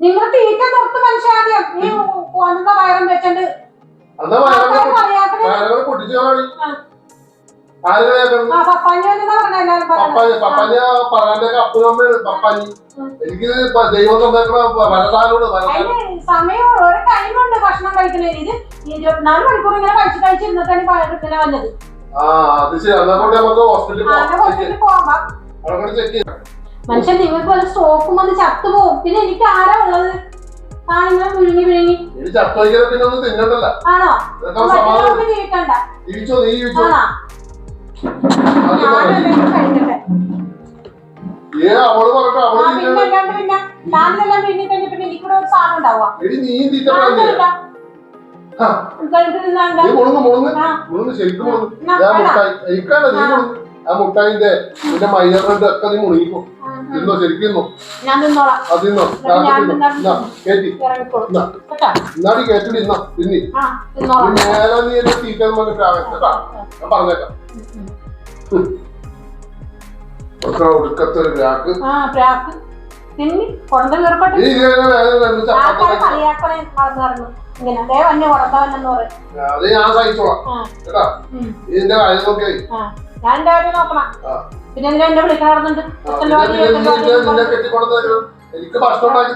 നിങ്ങൾ തീറ്റ തൊട്ട് മനുഷ്യാദ്യം ഈ കൊന്ന വയറും വെച്ചണ്ട്. എനിക്ക് ദൈവം സമയം ഒരു ടൈമുണ്ട് ഭക്ഷണം കഴിക്കുന്നതിന് ഇത് ഇരുപത്തിനാല് മണിക്കൂർ ഇങ്ങനെ കഴിച്ച് കഴിച്ചിരുന്നിട്ടാണ് ഇങ്ങനെ വന്നത്. ഹോസ്പിറ്റലിൽ മനുഷ്യൻ നിങ്ങൾക്ക് വല്ല സ്ട്രോക്കും വന്ന് ചത്തുപോകും പിന്നെ എനിക്ക് ആരാ ഉള്ളത്? ആ ഇങ്ങനെ വിഴുങ്ങി വിഴുങ്ങി. ഇനി ചത്തു പിന്നെ ഒന്നും തിന്നണ്ടല്ല. ആണോ? ഇതൊക്കെ സമാധാനം. മറ്റുള്ളവർക്ക് ജീവിക്കണ്ട ജീവിച്ചോ? നീ ജീവിച്ചോ? ആണോ? അത് ഞാനും പറ. എന്തെങ്കിലും കഴിക്കട്ടെ. ഏ അവൾ പറഞ്ഞിട്ട് ആ അവൾ പിന്നെ തിന്നണ്ട അല്ലാണ്ട് പിന്നെ ഞാനിതെല്ലാം പിന്നെ കഴിഞ്ഞ പിന്നെ എനിക്കിവിടെ ഒരു സാധനം ഉണ്ടാവുക. എടി നീ ആ. നീ ശരിക്കും ഞാൻ. മുട്ടായി. എനിക്കാണ് നീ ആ. ആ മുട്ടായിന്റെ പിന്നെ മൈനറിന്റെ ഒക്കെ നീ മുളുങ്ങിക്കോ തിന്നോ ശരിക്കുന്നു തിന്നോ ഞാൻ തിന്നോളാം അത് തിന്നോ ഞാൻ ഞാൻ തിന്നോ തിന്നാം. എന്നാ കേറ്റി. ഇറങ്ങിക്കോളൂ. എന്നാ എന്നാടി കേട്ടിടി എന്നാ തിന്നി മേലെ നീ എന്നെ തീറ്റ പറഞ്ഞിട്ട് ആവാം ഞാൻ പറഞ്ഞേക്കാം. ഒടുക്കത്തെ ഒരു തിന്നി ഇങ്ങനെ അതേ വന്യ പറയും. അത് ഞാൻ സഹിച്ചോളാം. കേട്ടാ. നീ കാര്യം നോക്കിയായി ഞാൻ കാര്യം നോക്കണം. പിന്നെ എന്തിനാ എന്നെ എന്നെ നിന്നെ എനിക്ക് ഭക്ഷണം ഉണ്ടാക്കി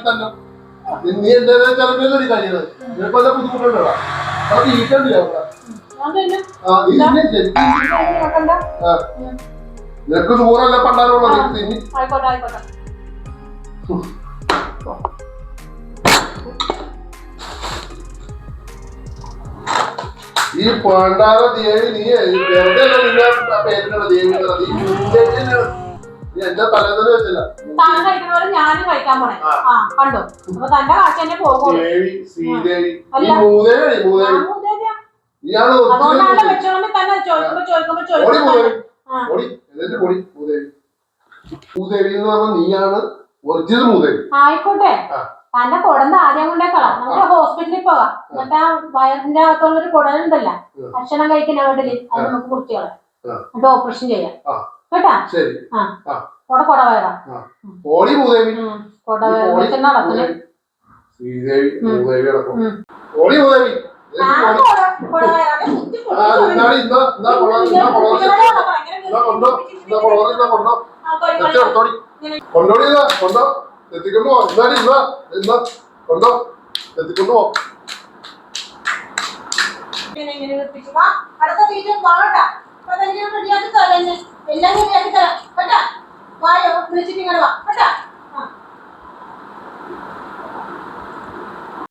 തന്നെ. നീ എന്റെ ചിലപ്പോ കഴിയുന്നത് നിനക്ക് വല്ല ബുദ്ധിമുട്ടുണ്ടോ? അത്. ഉം. നിനക്ക് ചോറല്ല പണ്ടാലുള്ള ഈ പണ്ടാര ദേവി നീ വെറുതെ അല്ല നിന്നെ പേരിട്ടുള്ള ദേവി എന്നുള്ളത്. ഈ നീ എന്റെ തലേന്ന് വെച്ചില്ല. താൻ കഴിക്കുന്ന പോലെ ഞാനും കഴിക്കാൻ പോണേ. ആ. കണ്ടോ? അപ്പൊ തന്റെ കാശ് തന്നെ പോകുള്ളൂ. ദേവി ശ്രീദേവി. ഈ അല്ല. മൂദേവി മൂദേവി ഞാൻ മൂതേവിയാ. ഇയാൾ അതുകൊണ്ടാണല്ലോ തന്നെ ചോദിക്കുമ്പോ ചോദിക്കുമ്പോ ഓടി ചോദിക്കുമ്പോ മൂദേവി ഓടി. എന്നിട്ട് പൊടി മൂദേവി മൂദേവി എന്ന് പറഞ്ഞാൽ നീയാണ് ഒറിജിനൽ മൂദേവി ആയിക്കോട്ടെ. തന്റെ കുടന്ന് ആദ്യം കൊണ്ടേക്കളാം. നമുക്ക് ഹോസ്പിറ്റലിൽ പോവാം. എന്നിട്ട് ആ വയറിന്റെ അകത്തുള്ള ഒരു കുടലുണ്ടല്ലോ. ഭക്ഷണം കഴിക്കുന്ന വീട്ടിൽ അത് നമുക്ക് കുറിച്ച് കളയാം. എന്നിട്ട് ഓപ്പറേഷൻ ചെയ്യാം. കേട്ടാ? കുട കൊട വയറാ. കുട വയറ്. നടക്കൽ ആ. കുട- കുട വയറാ. കൊണ്ടോടി കൊണ്ടോ. എത്തിക്കൊണ്ടു പോ ഇന്നാടി ഇന്നാ ഇന്നാ കൊണ്ടോ? എത്തിക്കൊണ്ടു പോ അടുത്ത തീറ്റ വാഴട്ടാ അപ്പൊ അതെല്ലാം റെഡിയാക്കി തരാം. എല്ലാം റെഡിയാക്കി തരാം. കേട്ടാ? വായോ വിളിച്ചിട്ട് ഇങ്ങനെ വാ.